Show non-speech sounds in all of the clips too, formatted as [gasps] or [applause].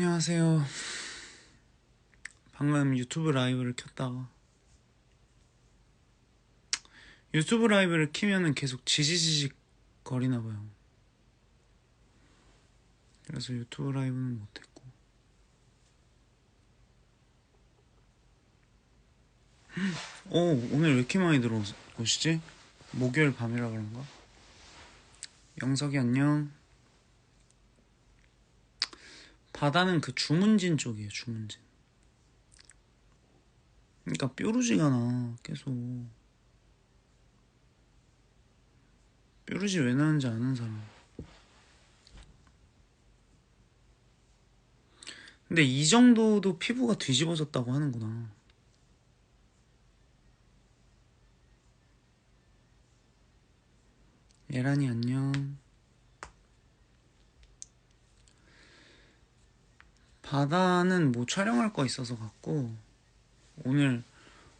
안녕하세요. 방금 유튜브 라이브를 켰다가 유튜브 라이브를 키면은 계속 지지지직 거리나 봐요. 그래서 유튜브 라이브는 못했고. 오, 오늘 왜 이렇게 많이 들어오시지? 목요일 밤이라 그런가? 영석이 안녕. 바다는 그 주문진 쪽이에요, 주문진. 그러니까 뾰루지가 나, 계속. 뾰루지 왜 나는지 아는 사람. 근데 이 정도도 피부가 뒤집어졌다고 하는구나. 예란이 안녕. 바다는 뭐 촬영할 거 있어서 갔고 오늘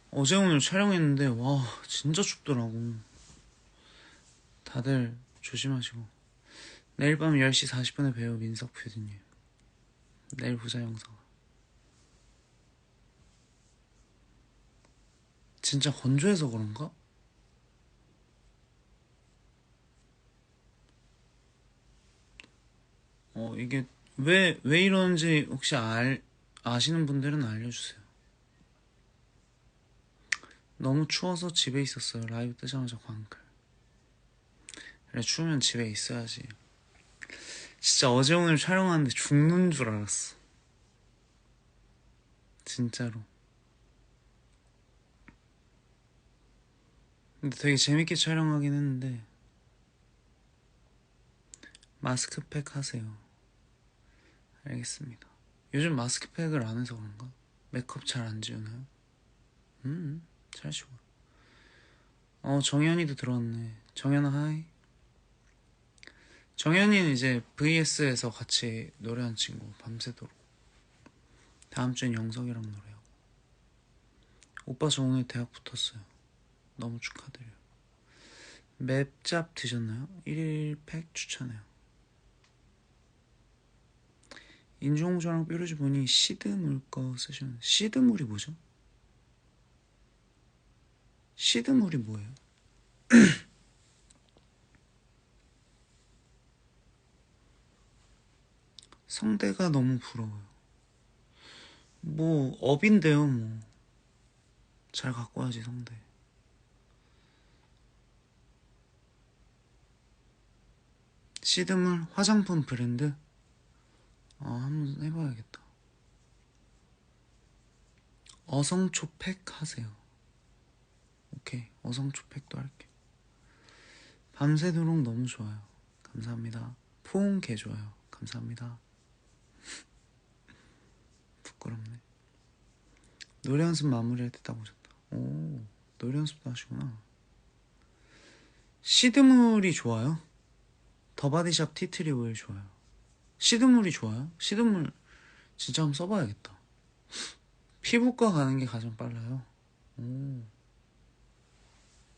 어제 오늘 촬영했는데 와 진짜 춥더라고. 다들 조심하시고 내일 밤 10시 40분에 봬요 민석 퓨디님. 내일 보자 영상. 진짜 건조해서 그런가? 어 이게 왜 왜 이러는지 혹시 알 아시는 분들은 알려주세요. 너무 추워서 집에 있었어요. 라이브 뜨자마자 광클. 그래 추우면 집에 있어야지. 진짜 어제 오늘 촬영하는데 죽는 줄 알았어. 진짜로. 근데 되게 재밌게 촬영하긴 했는데 마스크팩 하세요. 알겠습니다. 요즘 마스크팩을 안 해서 그런가? 메이크업 잘 안 지우나요? 음, 잘 지워. 어, 정현이도 들어왔네. 정현아, 하이. 정현이는 이제 VS에서 같이 노래한 친구, 밤새도록. 다음 주엔 영석이랑 노래하고. 오빠 저 오늘 대학 붙었어요. 너무 축하드려요. 맵짭 드셨나요? 1일 팩 추천해요. 인종저랑 뾰루지 보니 시드물 거 쓰셨는데 시드물이 뭐죠? 시드물이 뭐예요? [clears throat] 성대가 너무 부러워요. 뭐 업인데요, 뭐. 잘 갖고 와야지 성대. 시드물 화장품 브랜드? 해봐야겠다. 어성초팩 하세요. 오케이, 어성초팩도 할게. 밤새도록 너무 좋아요. 감사합니다. 포옹 개 좋아요. 감사합니다. [laughs] 부끄럽네. 노래 연습 마무리할 때 딱 오셨다. 오, 노래 연습도 하시구나. 시드물이 좋아요? 더바디샵 티트리 오일 좋아요. 시드물이 좋아요? 시드물 진짜 한번 써봐야겠다. 피부과 가는 게 가장 빨라요. 오.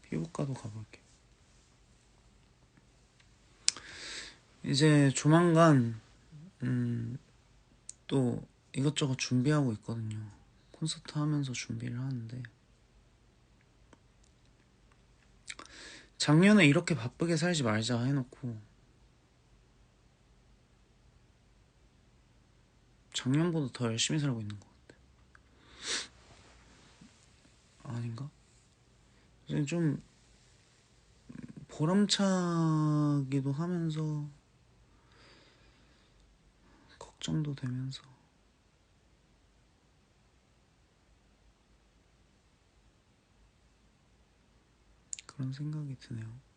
피부과도 가볼게. 이제 조만간 음, 또 이것저것 준비하고 있거든요. 콘서트 하면서 준비를 하는데 작년에 이렇게 바쁘게 살지 말자 해놓고 작년보다 더 열심히 살고 있는 것 같아. 아닌가? 이제 좀 보람차기도 하면서 걱정도 되면서 그런 생각이 드네요.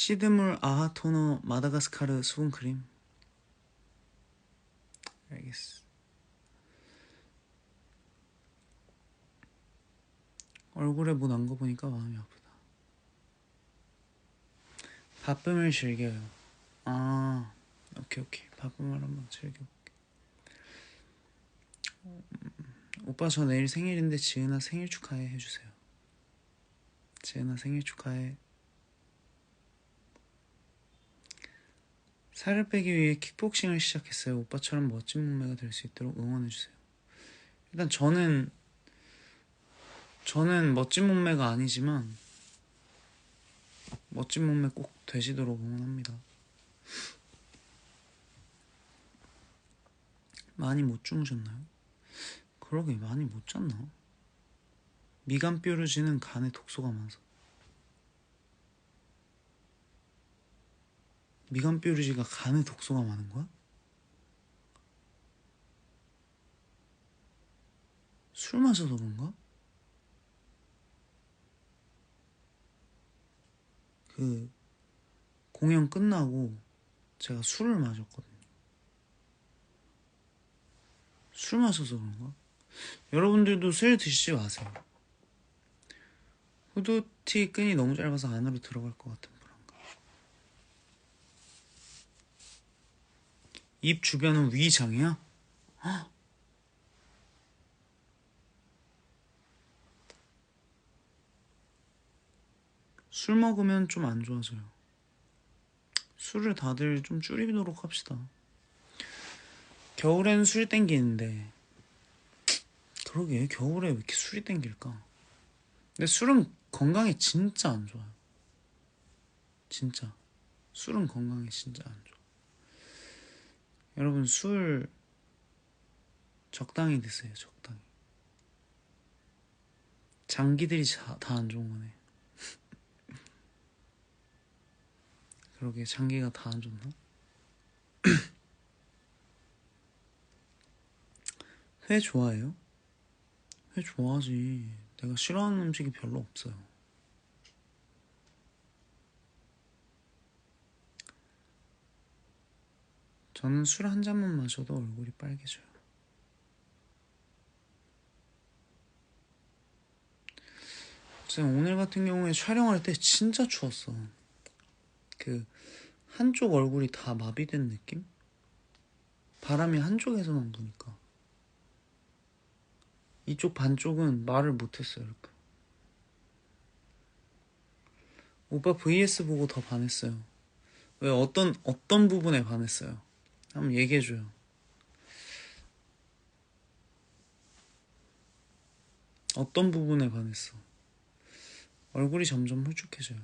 시드물 아하 토너 마다가스카르 수분 크림. 알겠어. 얼굴에 뭐 난 거 보니까 마음이 아프다. 바쁨을 즐겨요. 아 오케이 오케이. 바쁨을 한번 즐겨볼게. 음, 오빠 저 내일 생일인데 지은아 생일 축하해 해주세요. 지은아 생일 축하해 살을 빼기 위해 킥복싱을 시작했어요. 오빠처럼 멋진 몸매가 될 수 있도록 응원해주세요. 일단 저는 저는 멋진 몸매가 아니지만 멋진 몸매 꼭 되시도록 응원합니다. 많이 못 주무셨나요? 그러게 많이 못 잤나? 미간 뾰루지는 간에 독소가 많아서 미간 뾰루지가 간에 독소가 많은 거야? 술 마셔서 그런가? 그 공연 끝나고 제가 술을 마셨거든요. 술 마셔서 그런가? 여러분들도 술 드시지 마세요. 후드티 끈이 너무 짧아서 안으로 들어갈 것 같은 불안감. 입 주변은 위장이야? 헉! 술 먹으면 좀 안 좋아져요. 술을 다들 좀 줄이도록 합시다. 겨울엔 술 땡기는데 그러게 겨울에 왜 이렇게 술이 땡길까? 근데 술은 건강에 진짜 안 좋아요. 진짜 술은 건강에 진짜 안 좋아. 여러분 술 적당히 드세요. 적당히. 장기들이 다 안 좋은 거네. [laughs] 그러게 장기가 다 안 좋나? [clears throat] 회 좋아해요? 회 좋아하지. 내가 싫어하는 음식이 별로 없어요. 저는 술 한 잔만 마셔도 얼굴이 빨개져요. 쌤, 오늘 같은 경우에 촬영할 때 진짜 추웠어. 그 한쪽 얼굴이 다 마비된 느낌? 바람이 한쪽에서만 부니까 이쪽 반쪽은 말을 못했어요 이렇게 오빠 vs 보고 더 반했어요 왜 어떤 어떤 부분에 반했어요 한번 얘기해줘요 어떤 부분에 반했어 얼굴이 점점 홀쭉해져요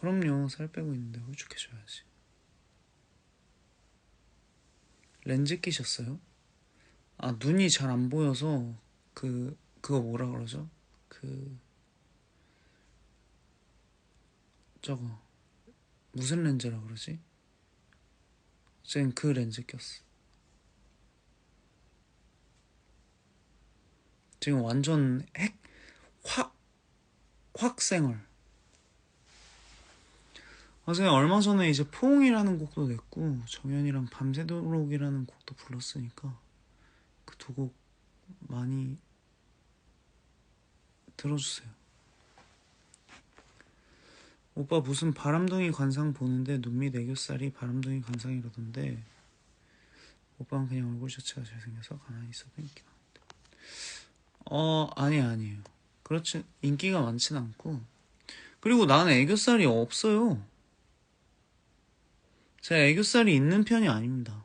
그럼요 살 빼고 있는데 홀쭉해져야지 렌즈 끼셨어요? 아 눈이 잘 안 보여서 그 그거 뭐라 그러죠? 그 저거 무슨 렌즈라 그러지? 쟤그 렌즈 꼈어. 지금 완전 핵, 확, 확생얼. 아, 제가 얼마 전에 이제 포옹이라는 곡도 냈고, 정연이랑 밤새도록이라는 곡도 불렀으니까, 그 두 곡 많이 들어주세요. 오빠 무슨 바람둥이 관상 보는데 눈밑 애교살이 바람둥이 관상이라던데 오빠는 그냥 얼굴 자체가 잘생겨서 가만히 있어도 인기 많다. 어 아니 아니에요. 그렇지 인기가 많진 않고 그리고 나는 애교살이 없어요. 제가 애교살이 있는 편이 아닙니다.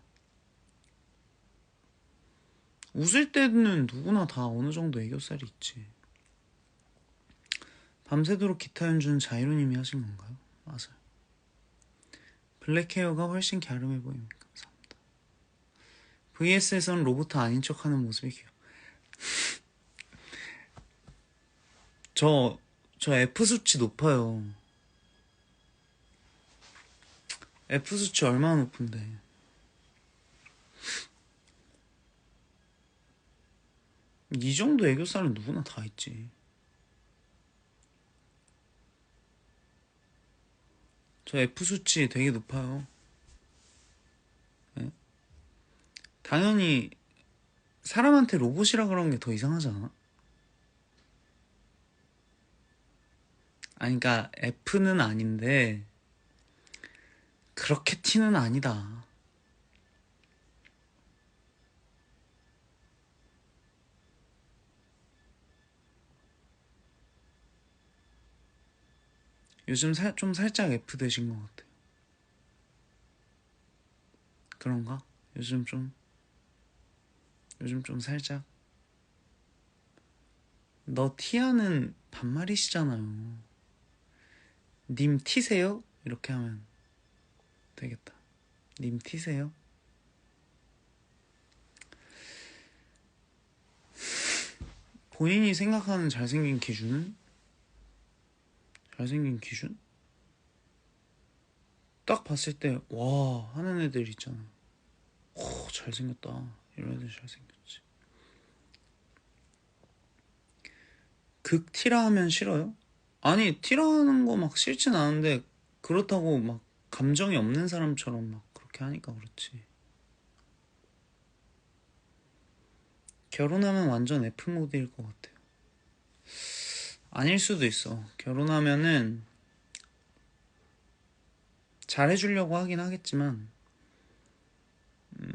웃을 때는 누구나 다 어느 정도 애교살이 있지. 밤새도록 기타 연주는 자이로님이 하신 건가요? 맞아요. 블랙 헤어가 훨씬 갸름해 보입니다. 감사합니다. VS에서는 로봇 아닌 척 하는 모습이 귀여워. [laughs] 저, 저 F 수치 높아요. F 수치 얼마나 높은데. 이 정도 애교살은 누구나 다 있지. 저 F 수치 되게 높아요. 네? 당연히 사람한테 로봇이라 그런 게 더 이상하지 않아? 아니, 그니까 F는 아닌데, 그렇게 티는 아니다. 요즘 살, 좀 살짝 F 되신 것 같아요. 그런가? 요즘 좀 요즘 좀 살짝 너 티하는 반말이시잖아요. 님 티세요? 이렇게 하면 되겠다. 님 티세요? 본인이 생각하는 잘생긴 기준은? 잘생긴 기준? 딱 봤을 때, 와, 하는 애들 있잖아. 오, 잘생겼다. 이런 애들 잘생겼지. 극 티라 하면 싫어요? 아니, 티라 하는 거 막 싫진 않은데, 그렇다고 막 감정이 없는 사람처럼 막 그렇게 하니까 그렇지. 결혼하면 완전 F 모드일 것 같아요. 아닐 수도 있어. 결혼하면은 잘 해주려고 하긴 하겠지만, 음,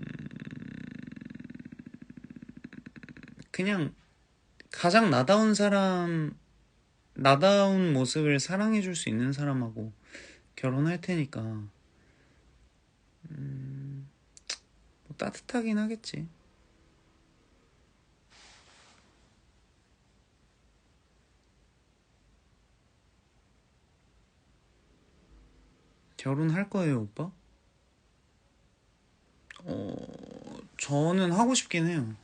그냥 가장 나다운 사람, 나다운 모습을 사랑해줄 수 있는 사람하고 결혼할 테니까, 음, 뭐 따뜻하긴 하겠지. 결혼할 거예요, 오빠? 어, 저는 하고 싶긴 해요.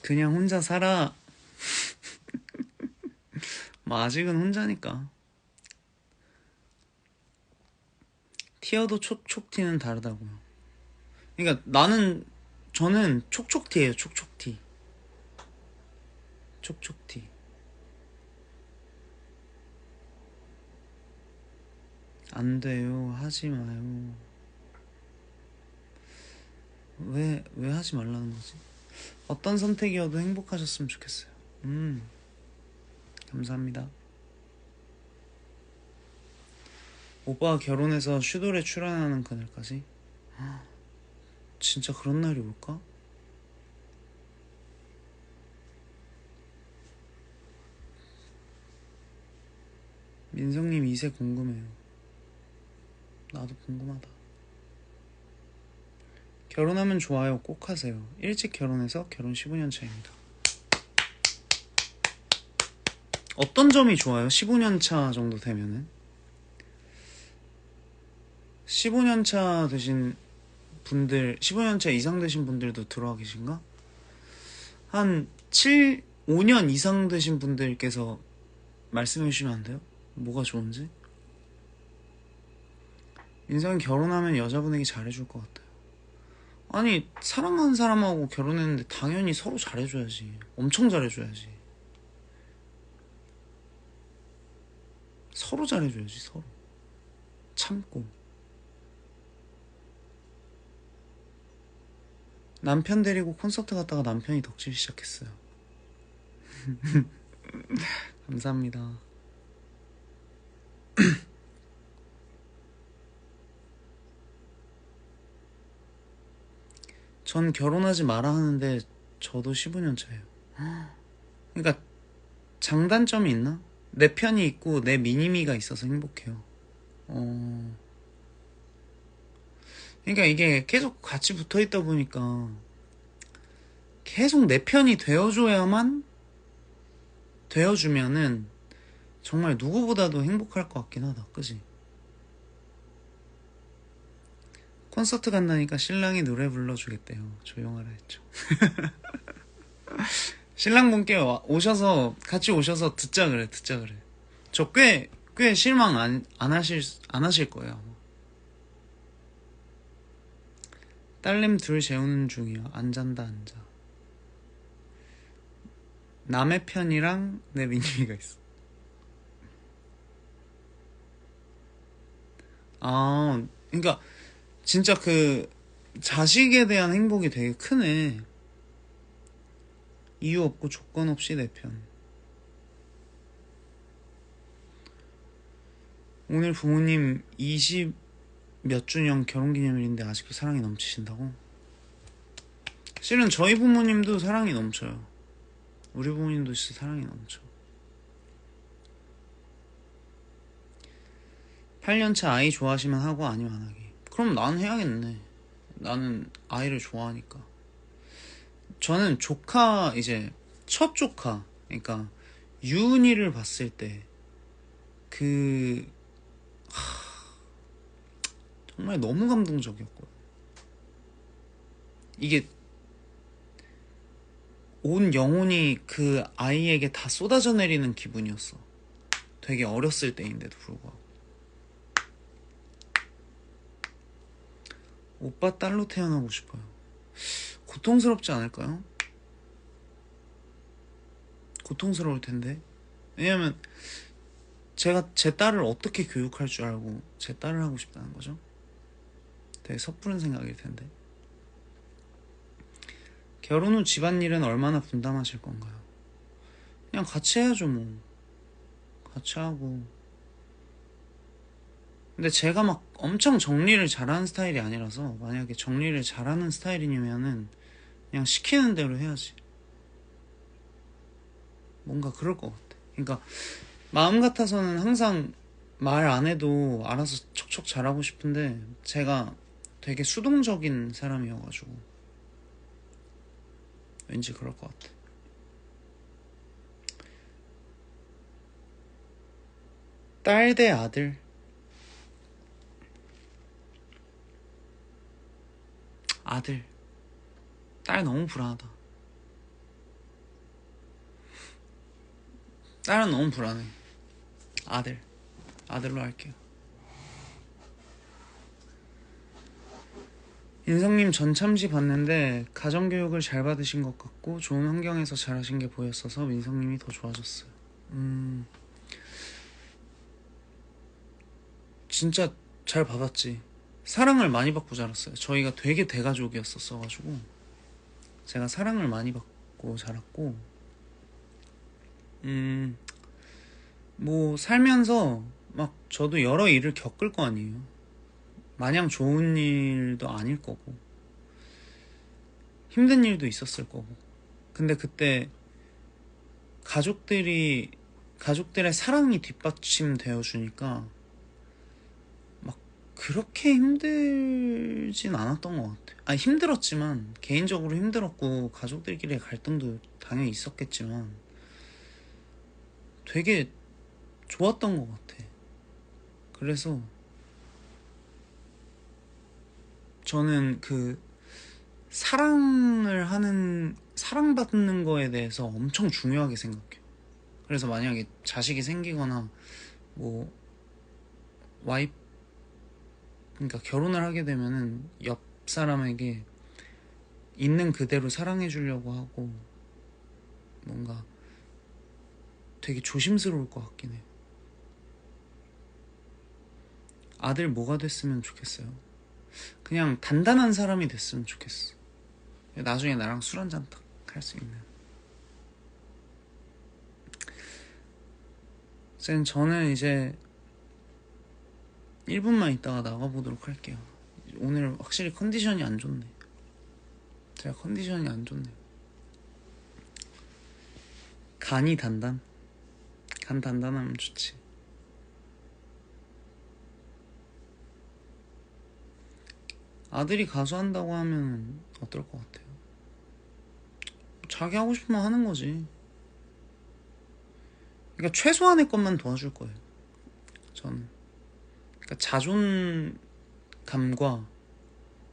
그냥 혼자 살아. [laughs] 뭐, 아직은 혼자니까. 티어도 촉촉티는 다르다고요. 그러니까 나는, 저는 촉촉티예요, 촉촉티. 촉촉티. 안 돼요. 하지 마요. 왜, 왜 하지 말라는 거지? 어떤 선택이어도 행복하셨으면 좋겠어요. 음, 감사합니다. 오빠가 결혼해서 슈돌에 출연하는 그날까지? [gasps] 진짜 그런 날이 올까? 민성님 이세 궁금해요. 나도 궁금하다. 결혼하면 좋아요. 꼭 하세요. 일찍 결혼해서 결혼 15년 차입니다. 어떤 점이 좋아요? 15년 차 정도 되면은? 15년 차 되신 분들, 15년 차 이상 되신 분들도 들어와 계신가? 한 7, 5년 이상 되신 분들께서 말씀해 주시면 안 돼요? 뭐가 좋은지? 인상이 결혼하면 여자분에게 잘해줄 것 같아요. 아니, 사랑하는 사람하고 결혼했는데 당연히 서로 잘해줘야지. 엄청 잘해줘야지. 서로 잘해줘야지, 서로. 참고. 남편 데리고 콘서트 갔다가 남편이 덕질 시작했어요. [laughs] 감사합니다. 전 결혼하지 마라 하는데 저도 15년 차예요. 그러니까 장단점이 있나? 내 편이 있고 내 미니미가 있어서 행복해요. 어. 그러니까 이게 계속 같이 붙어 있다 보니까 계속 내 편이 되어줘야만 되어주면은 정말 누구보다도 행복할 것 같긴 하다. 그지? 콘서트 간다니까 신랑이 노래 불러주겠대요. 조용하라 했죠. [laughs] 신랑분께 와- 오셔서 같이 오셔서 듣자 그래, 듣자 그래. 저 꽤 꽤 실망 안, 안 하실 안 하실 거예요. 딸내미 둘 재우는 중이야. 안 잔다 안 자. 남의 편이랑 내 민님이가 있어. 아, 그러니까 진짜 그 자식에 대한 행복이 되게 크네. 이유 없고 조건 없이 내 편. 오늘 부모님 20 몇 주년 결혼 기념일인데 아직도 사랑이 넘치신다고? 실은 저희 부모님도 사랑이 넘쳐요. 우리 부모님도 진짜 사랑이 넘쳐. 8년차 아이 좋아하시면 하고 아니면 안 하기. 그럼 나는 해야겠네. 나는 아이를 좋아하니까. 저는 조카 이제 첫 조카 그러니까 유은이를 봤을 때그 정말 너무 감동적이었고요. 이게 온 영혼이 그 아이에게 다 쏟아져 내리는 기분이었어. 되게 어렸을 때인데도 불구하고. 오빠 딸로 태어나고 싶어요. 고통스럽지 않을까요? 고통스러울 텐데. 왜냐면 제가 제 딸을 어떻게 교육할 줄 알고 제 딸을 하고 싶다는 거죠. 되게 섣부른 생각일 텐데. 결혼 후 집안일은 얼마나 분담하실 건가요? 그냥 같이 해야죠, 뭐. 같이 하고. 근데 제가 막 엄청 정리를 잘하는 스타일이 아니라서 만약에 정리를 잘하는 스타일이냐면은 그냥 시키는 대로 해야지. 뭔가 그럴 것 같아. 그러니까 마음 같아서는 항상 말 안 해도 알아서 척척 잘하고 싶은데 제가 되게 수동적인 사람이어가지고 왠지 그럴 것 같아. 딸 대 아들. 아들. 딸 너무 불안하다. 딸은 너무 불안해. 아들. 아들로 할게요. 인성님 전참시 봤는데 가정교육을 잘 받으신 것 같고 좋은 환경에서 잘하신 게 보였어서 민성님이 더 좋아졌어요. 음, 진짜 잘 받았지. 사랑을 많이 받고 자랐어요. 저희가 되게 대가족이었었어가지고 제가 사랑을 많이 받고 자랐고, 음, 뭐 살면서 막 저도 여러 일을 겪을 거 아니에요. 마냥 좋은 일도 아닐 거고 힘든 일도 있었을 거고 근데 그때 가족들이 가족들의 사랑이 뒷받침되어 주니까 막 그렇게 힘들진 않았던 것 같아요. 아 힘들었지만 개인적으로 힘들었고 가족들끼리의 갈등도 당연히 있었겠지만 되게 좋았던 것 같아. 그래서 저는 그 사랑을 하는 사랑받는 거에 대해서 엄청 중요하게 생각해요. 그래서 만약에 자식이 생기거나 뭐 와이프 그러니까 결혼을 하게 되면은 옆 사람에게 있는 그대로 사랑해 주려고 하고 뭔가 되게 조심스러울 것 같긴 해요. 아들 뭐가 됐으면 좋겠어요. 그냥 단단한 사람이 됐으면 좋겠어. 나중에 나랑 술 한잔 딱 할 수 있는. 쌤, 저는 이제 1분만 있다가 나가보도록 할게요. 오늘 확실히 컨디션이 안 좋네. 제가 컨디션이 안 좋네. 간이 단단? 간 단단하면 좋지. 아들이 가수 한다고 하면 어떨 것 같아요? 자기 하고 싶으면 하는 거지. 그러니까 최소한의 것만 도와줄 거예요. 저는. 그러니까 자존감과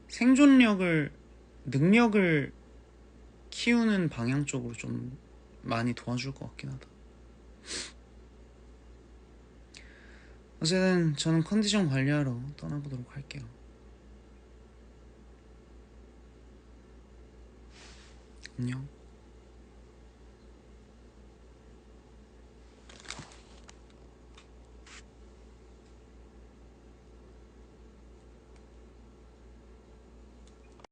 생존력을 능력을 키우는 방향 쪽으로 좀 많이 도와줄 것 같긴 하다. 어쨌든 저는 컨디션 관리하러 떠나보도록 할게요. 안녕.